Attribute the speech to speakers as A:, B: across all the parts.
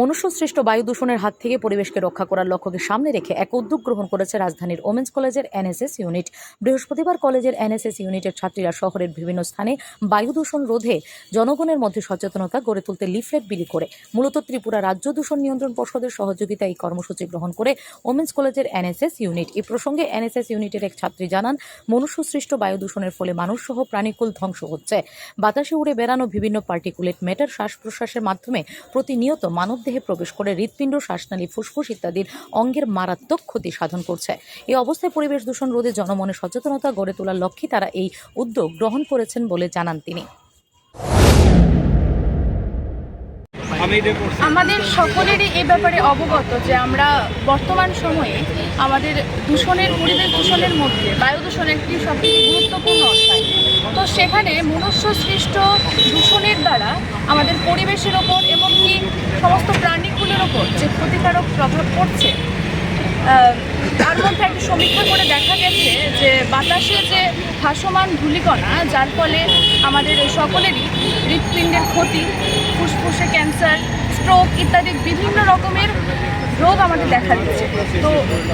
A: মনুষ্যসৃষ্ট বায়ু দূষণের হাত থেকে পরিবেশকে রক্ষা করার লক্ষ্যকে সামনে রেখে এক উদ্যোগ গ্রহণ করেছে রাজধানীর ওমেন্স কলেজের এনএসএস ইউনিট। বৃহস্পতিবার কলেজের এনএসএস ইউনিটের ছাত্রীরা শহরের বিভিন্ন স্থানে বায়ু দূষণ রোধে জনগণের মধ্যে সচেতনতা গড়ে তুলতে লিফলেট বিলি করে। মূলত ত্রিপুরা রাজ্য দূষণ নিয়ন্ত্রণ পর্ষদের সহযোগিতা এই কর্মসূচি গ্রহণ করে ওমেন্স কলেজের এনএসএস ইউনিট। এই প্রসঙ্গে এনএসএস ইউনিটের এক ছাত্রী জানান, মনুষ্যসৃষ্ট বায়ু দূষণের ফলে মানুষসহ প্রাণীকুল ধ্বংস হচ্ছে। বাতাসে উড়ে বেড়ানো বিভিন্ন পার্টিকুলেট ম্যাটার শ্বাস প্রশ্বাসের মাধ্যমে প্রতিনিয়ত মানবদেহে প্রবেশ করে হৃৎপিণ্ড শ্বাসনালী ফুসফুস ইত্যাদির অঙ্গের মারাত্মক ক্ষতি সাধন করছে। এই অবস্থায় পরিবেশ দূষণ রোধে জনমনে সচেতনতা গড়ে তোলার লক্ষ্যে তারা এই উদ্যোগ গ্রহণ করেছেন বলে জানান তিনি।
B: আমাদের সকলেরই এ ব্যাপারে অবগত যে আমরা বর্তমান সময়ে আমাদের দূষণের পরিবেশ দূষণের মধ্যে বায়ু দূষণ একটি সবথেকে গুরুত্বপূর্ণ অধ্যায়। তো সেখানে মনুষ্য সৃষ্ট দূষণের দ্বারা আমাদের পরিবেশের ওপর এবং কি সমস্ত প্রাণীগুলোর ওপর যে ক্ষতিকারক প্রভাব পড়ছে। তার মধ্যে একটা সমীক্ষা করে দেখা গেছে যে বাতাসে যে ভাসমান ধূলিকণা, যার ফলে আমাদের সকলেরই হৃৎপিণ্ডের ক্ষতি, ফুসফুসে ক্যান্সার, স্ট্রোক ইত্যাদি বিভিন্ন রকমের রোগ আমাদের দেখা দিচ্ছে। তো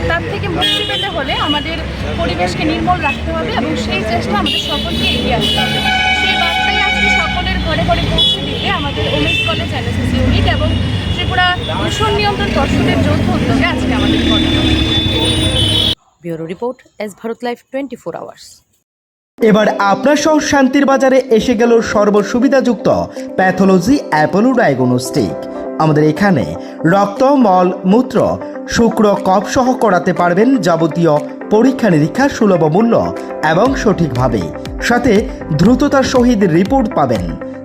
B: তার থেকে মুক্তি পেতে হলে আমাদের পরিবেশকে নির্মল রাখতে হবে এবং সেই চেষ্টা আমাদের সকলকে এগিয়ে আসতে হবে। সেই বার্তাই আজকে সকলের ঘরে ঘরে পৌঁছে দিতে আমাদের ওমেন্স কলেজ এনএসএস ইউনিট এবং দূষণ নিয়ন্ত্রণ পর্ষদের যৌথ উদ্যোগে আজকে আমাদের ঘটনা
A: bureau report S Bharat life twenty four hours
C: এবার আপনার সহ শান্তির বাজারে এসে গেল সর্বসুবিধাযুক্ত প্যাথোলজি অ্যাপোলো ডায়াগনস্টিক আমাদের এখানে রক্ত মল মূত্র শুক্র কপ সহ করাতে পারবেন যাবতীয় পরীক্ষা নিরীক্ষা সুলভ মূল্য এবং সঠিকভাবে সাথে দ্রুততার সহিত রিপোর্ট পাবেন।